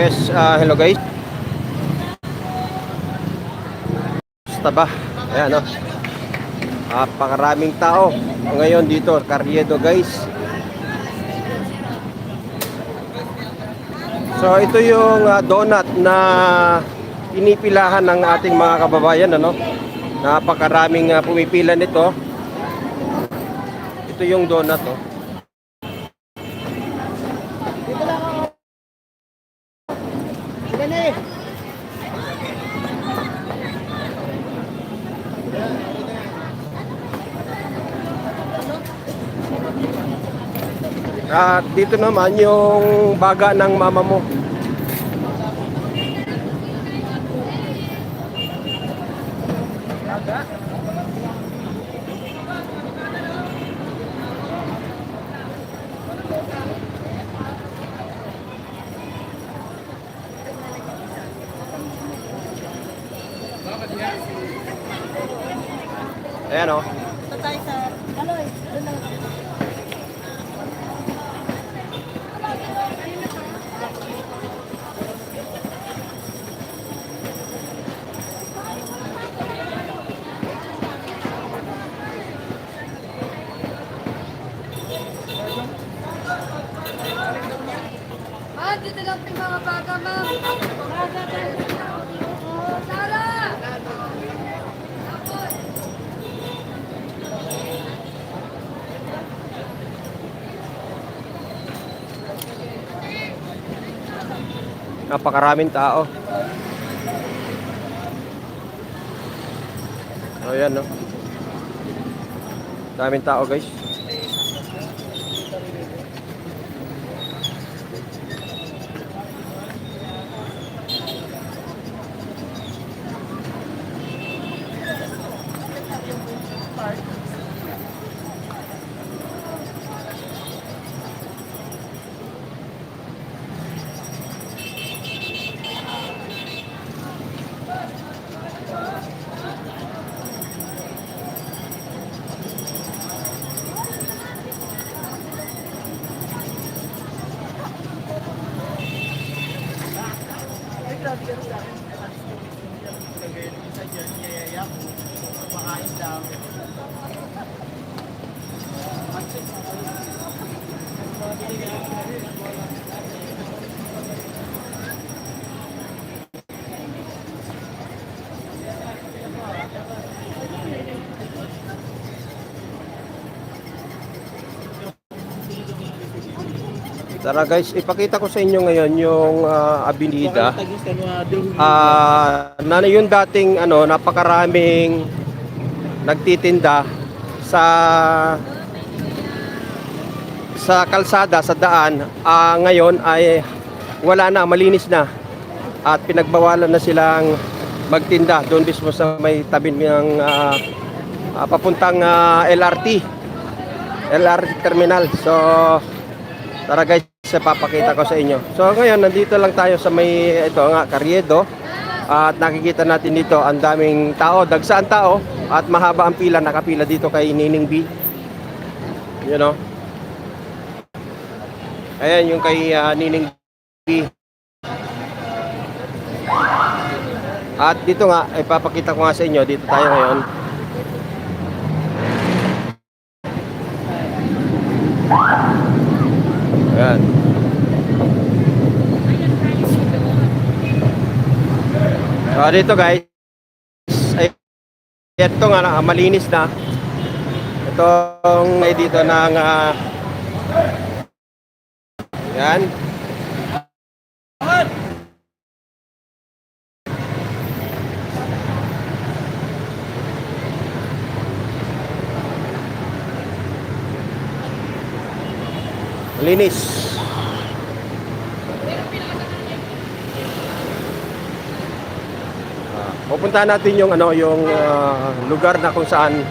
Ah, hello guys. Basta ba? Ayan o. Napakaraming tao. Ngayon dito, Carriedo guys. So ito yung ah, donut na pinipilahan ng ating mga kababayan ano. Napakaraming ah, pumipila nito. Ito yung donut oh. At dito naman yung baga ng mama mo. Ayan oh. o. Ito tayo sa... Kaloy, doon lang. Napakaraming tao. So yan no. Daming tao guys. Tara guys, ipakita ko sa inyo ngayon yung ah, Avenida. Ah, na yung dating ano, napakaraming nagtitinda sa sa kalsada, sa daan. Ah, ngayon ay wala na, malinis na. At pinagbawalan na silang magtinda doon mismo sa may tabi ng ah, ah, papuntang ah, LRT. LRT terminal. So Tara guys, papakita ko sa inyo. So ngayon, nandito lang tayo sa may, ito nga, Carriedo. At nakikita natin dito, ang daming tao, dagsaan tao. At mahaba ang pila, nakapila dito kay Nining B. You know? Ayan yung kay ah, Nining B. At dito nga, ipapakita ko nga sa inyo, dito tayo ngayon. So dito guys, ay ito nga na, malinis na. Itong may dito ng ah, yan. Linis. Pupuntahan natin yung ano yung ah, lugar na kung saan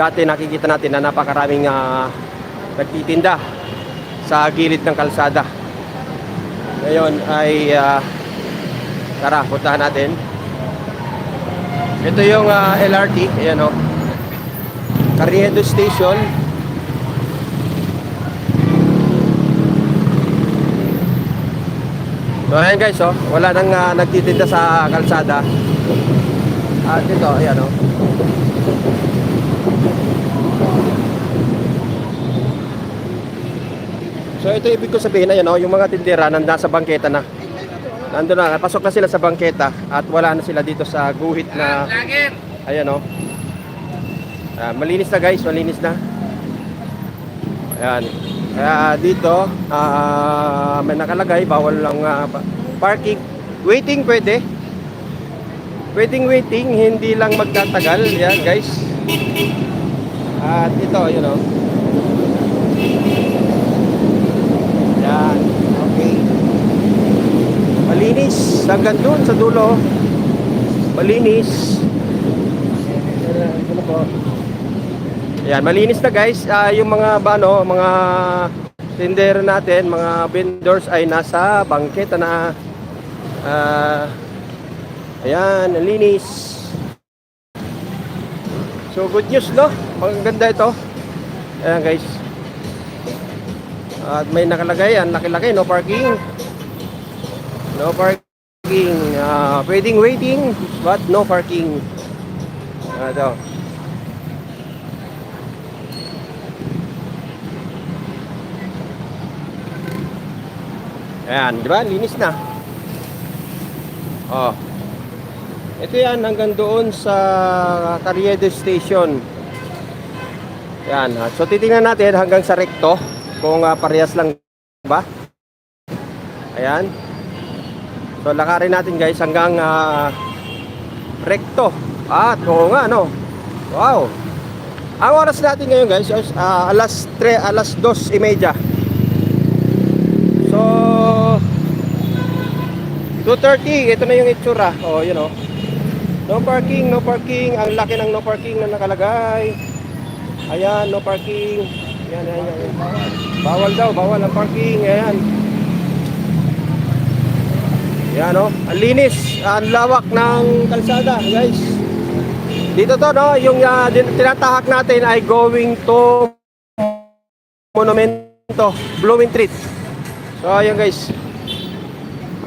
dati nakikita natin na napakaraming ah, nagtitinda sa gilid ng kalsada. Ngayon ay ah, tara, puntahan natin. Ito yung ah, LRT, ayan o. Carriedo Station. So ayan guys, oh, wala nang ah, nagtitinda sa kalsada. At ito, ayan oh. So ito ibig ko sabihin na oh, yung mga tindera nanda sa bangketa na. Nandun na, pasok na sila sa bangketa at wala na sila dito sa guhit na Ayan oh. Ah, malinis na guys, malinis na. Ayan. Kaya dito, ah, may nakalagay, bawal lang ah, pa- parking. Waiting pwede. Pwedeng waiting, hindi lang magtatagal. Yan guys. At ito, yun oh. Yan. Okay. Malinis. Hanggang dun sa dulo. Malinis. Ayan, malinis na guys. Ah, yung mga bano, mga tindero natin, mga vendors ay nasa bangketa na. Ah, ayan, ang linis. So good news, no? Maganda ito. Ayan guys. At may nakalagay, ang laki-laki, no parking. No parking. Ah, pwedeng waiting, but no parking. Ito. Ayan, di ba? Linis na. Oh. Ito yan hanggang doon sa Carriedo Station. Yan. So titingnan natin hanggang sa recto kung ah, parehas lang ba. Ayan. So lakarin natin guys hanggang ah, recto. At oo nga no. Wow. Ang oras natin ngayon guys is ah, alas 3, alas 2:30. So 2.30, ito na yung itsura. Oh, you know. No parking, no parking. Ang laki ng no parking na nakalagay. Ayan, no parking. Ayan, ayan, ayan. Bawal daw, bawal ang parking. Ayan. Ayan, oh. Ang linis. Ang lawak ng kalsada, guys. Dito to, no? Yung uh, tinatahak natin ay going to Monumento, Blooming Treat. So, ayan guys.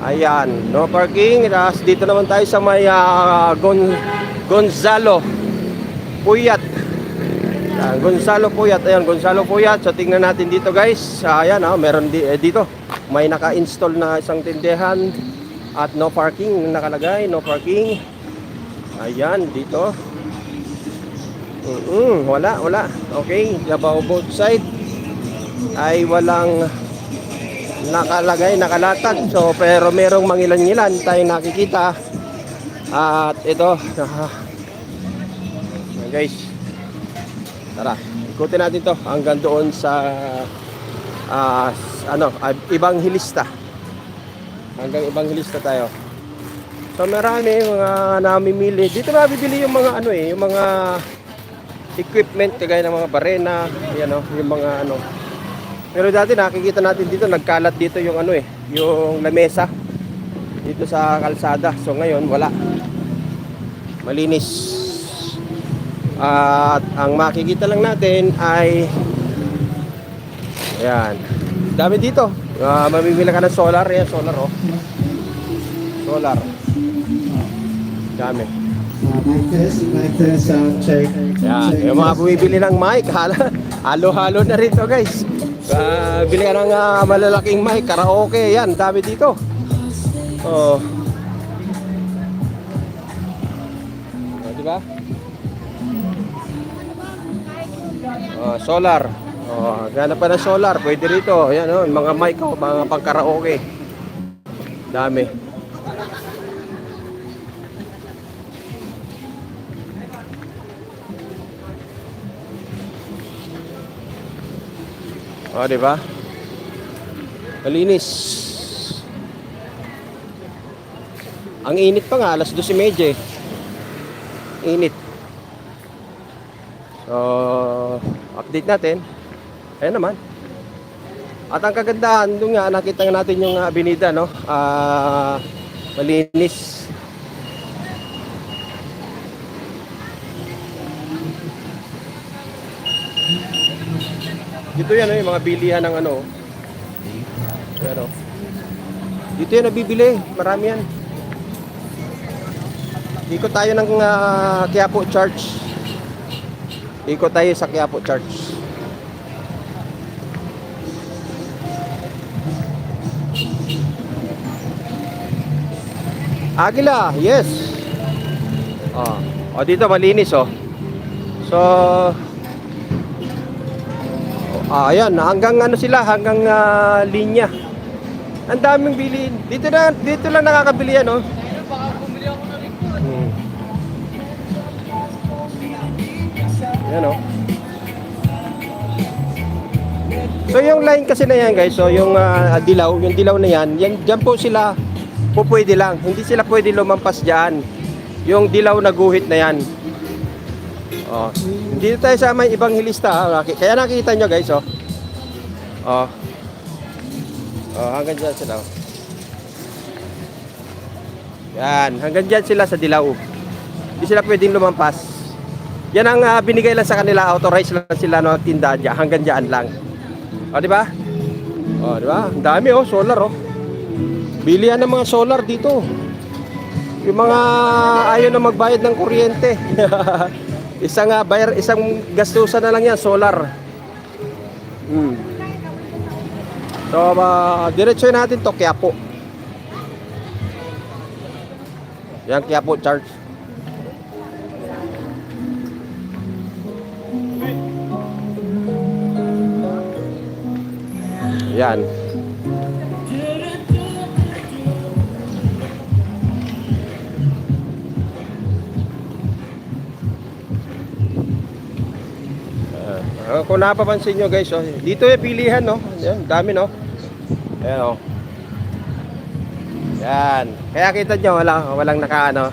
Ayan, no parking. Tapos dito naman tayo sa may ah, Gon Gonzalo Puyat. Ayan, Gonzalo Puyat. Ayan, Gonzalo Puyat. So tingnan natin dito guys. Ayan, ah, meron di, eh, dito. May naka-install na isang tindahan at no parking nakalagay, no parking. Ayan, dito. Mm wala, wala. Okay, Davao both side ay walang nakalagay, nakalatag. So, pero merong mangilan-ngilan tayong nakikita. At ito, ah, guys, tara, ikutin natin to hanggang doon sa ah, s- ano, ah, ibang hilista. Hanggang ibang hilista tayo. So, marami mga namimili. Dito mabibili yung mga ano eh, yung mga equipment kagaya ng mga barena, yan oh, yung mga ano, pero dati nakikita natin dito, nagkalat dito yung ano eh, yung lamesa dito sa kalsada. So ngayon wala. Malinis. At ang makikita lang natin ay Ayan. Dami dito. Uh, mamimili ka ng solar. Ayan, solar oh. Solar. Dami. Uh, mic test, mic test, sound check. Yung mga bumibili ng mic, halo-halo na rito guys. Uh, bili ka ng ah, malalaking mic, karaoke, yan, dami dito. Oh. Oh, di ba? Oh, solar. Oh, gana pa ng solar, pwede rito. Yan oh, mga mic oh, mga pang karaoke. Dami. O, di ba? Malinis. Ang init pa nga, alas 12.30 eh. Init. So, update natin. Ayan naman. At ang kagandahan, doon nga, nakita natin yung uh, no? Ah, malinis. Dito yan, yung mga bilihan ng ano. Ayan, oh. Dito yan nabibili. Marami yan. Ikot tayo ng ah, Quiapo Church. Ikot tayo sa Quiapo Church. Agila, yes. Oh, oh dito malinis oh. So Ah, ayan, hanggang ano sila, hanggang ah, linya. Ang daming bilihin. Dito na, dito lang nakakabili oh. Po. Hmm. Yan, oh. So yung line kasi na yan guys, so yung ah, dilaw, yung dilaw na yan, yan diyan po sila po lang. Hindi sila pwede lumampas diyan. Yung dilaw na guhit na yan. Oh. Dito tayo sa may ibang hilista. ha. Kaya nakita nyo guys, oh. Oh. Oh, hanggang dyan sila. oh. Yan, hanggang dyan sila sa dilaw. Hindi sila pwedeng lumampas. Yan ang ah, binigay lang sa kanila, authorized lang sila no tinda dyan, hanggang dyan lang. O, di ba? O, di ba? Ang dami oh, solar oh. Bilihan ng mga solar dito. Yung mga ayaw na magbayad ng kuryente. isang ah, bayar, isang gastusan na lang yan, solar. Hmm. So, uh, diretso natin to Quiapo. Yan Quiapo Church. Yan. Uh, kung napapansin nyo guys, oh, dito yung pilihan, no? Yan, dami, no? Ayan, oh. Yan. Kaya kita nyo, wala, walang naka, ano,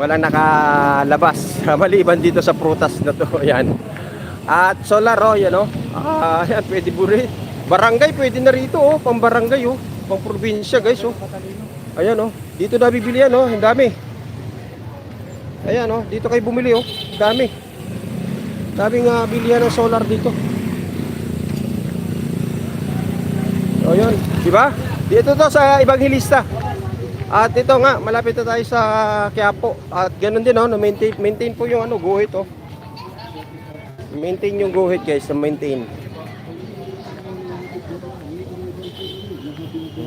walang nakalabas. Maliban dito sa prutas na to. Yan. At solar, oh, yan, oh. Ah, yan, pwede buri. Barangay, pwede na rito, oh. Pang barangay, oh. Pang probinsya, guys, oh. Ayan, oh. Dito na bibili yan, oh. Ang dami. Ayan, oh. Dito kayo bumili, oh. Ang dami. Daming uh, bilihan ng solar dito. O yun, di ba? Dito to sa ibang hilista. At ito nga, malapit na tayo sa Quiapo. At ganun din, oh, no, maintain, maintain po yung ano, guhit, oh. Maintain yung guhit, guys, na maintain.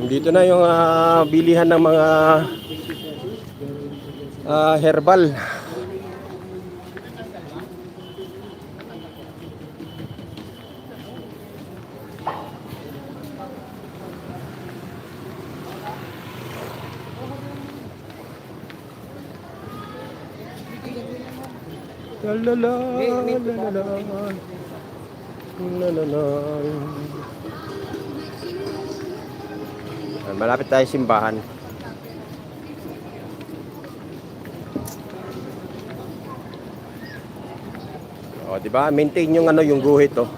Dito na yung ah, bilihan ng mga ah, herbal. La la la, la la la, la la la. Malapit tayo simbahan. O, di ba? Maintain yung ano, yung guhit, oh.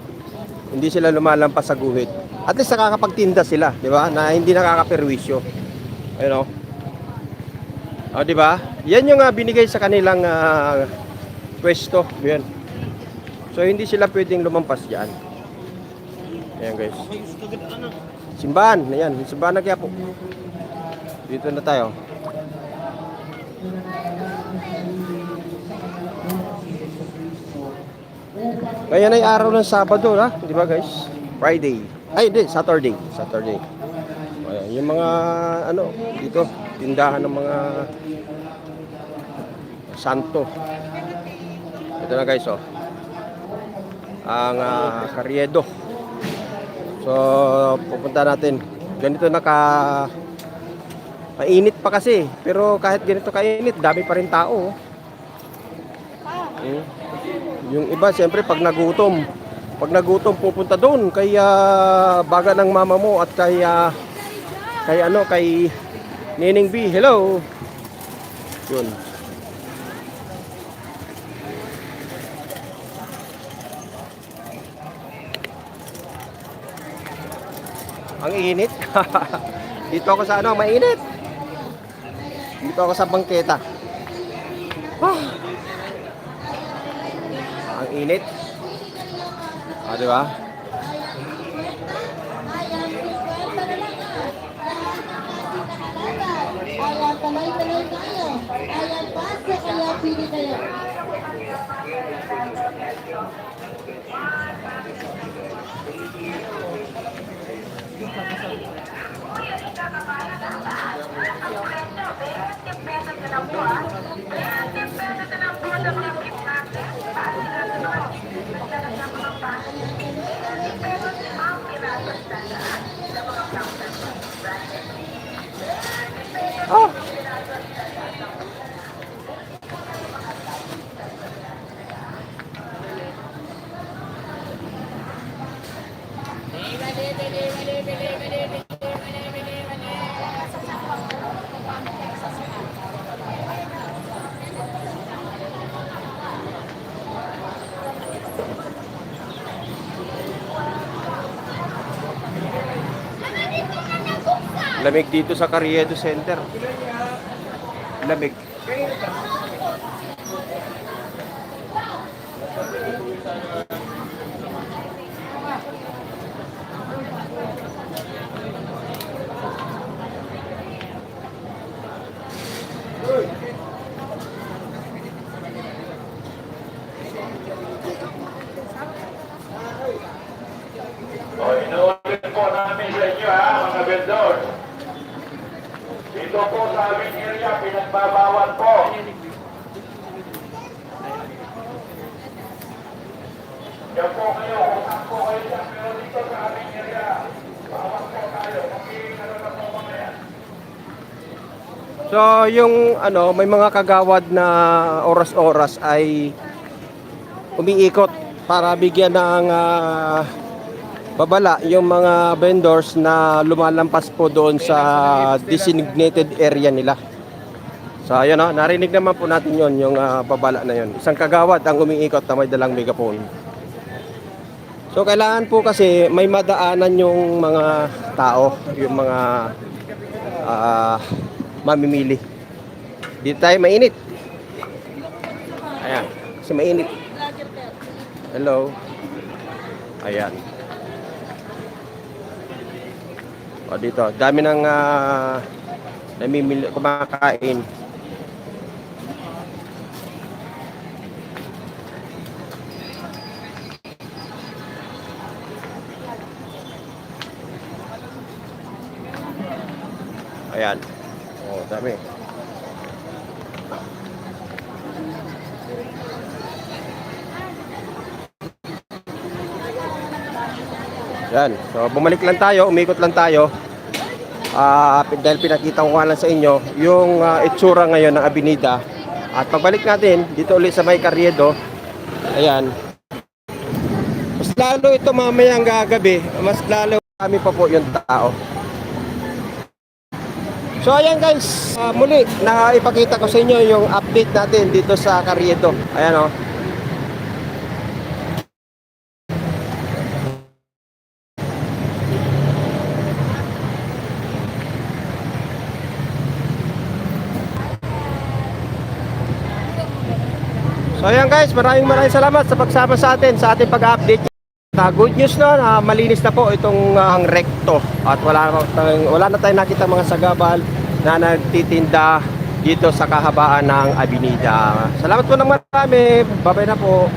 Hindi sila lumalampas sa guhit. At least nakakapagtinda sila, di ba? Na hindi nakakaperwisyo. Ayun, oh. O, di ba? Yan yung uh, binigay sa kanilang uh, pwesto. Yan. So, hindi sila pwedeng lumampas diyan. Ayan, guys. Simbahan. Ayan, simbahan na kaya po. Dito na tayo. Ngayon ay araw ng Sabado, ha? Di ba, guys? Friday. Ay, di, Saturday. Saturday. Ayan, yung mga, ano, dito, tindahan ng mga santo. Ito na, guys, oh. Ang ah, Carriedo. So, pupunta natin. Ganito naka mainit pa kasi. Pero kahit ganito kainit, dami pa rin tao. oh. Hmm. Yung iba, siyempre, pag nagutom, pag nagutom, pupunta doon kay ah, baga ng mama mo at kay ah, kay ano, kay Nining B. Hello. Yun. Ang init. Dito ako sa ano, mainit. Dito ako sa bangketa. Ah. Ang init. Ah, di ba? Lamig dito sa Carriedo Center. Lamig. O, inuulit po namin sa inyo ha, mga vendor. Aming area, pinagbabawal po. Yan po kayo, utang po kayo dyan, pero dito sa aming area, bawal po tayo. So, yung ano, may mga kagawad na oras-oras ay umiikot para bigyan ng ah, babala yung mga vendors na lumalampas po doon sa designated area nila. So, ayun o, narinig naman po natin yon yung ah, babala na yon. Isang kagawad ang umiikot na may dalang megaphone. So, kailangan po kasi may madaanan yung mga tao, yung mga ah, mamimili. Dito tayo mainit. Ayan, kasi mainit. Hello. Ayan. O dito, dami ng ah, namimili, kumakain. Ayan. Oh, dami. Yan. So, bumalik lang tayo, umikot lang tayo. Ah, dahil pinakita ko nga lang sa inyo yung ah, itsura ngayon ng Abinida. At pagbalik natin dito ulit sa May Carriedo. Ayan. Mas lalo ito mamayang gagabi, mas lalo kami pa po yung tao. So ayan guys, ah, muli na ipakita ko sa inyo yung update natin dito sa Carriedo. Ayan oh. So ayan guys, maraming maraming salamat sa pagsama sa atin sa ating pag-update. Uh, good news na malinis na po itong uh, ang rekto at wala na, wala na tayong nakita mga sagabal na nagtitinda dito sa kahabaan ng Abinida. Salamat po ng marami. Babay na po.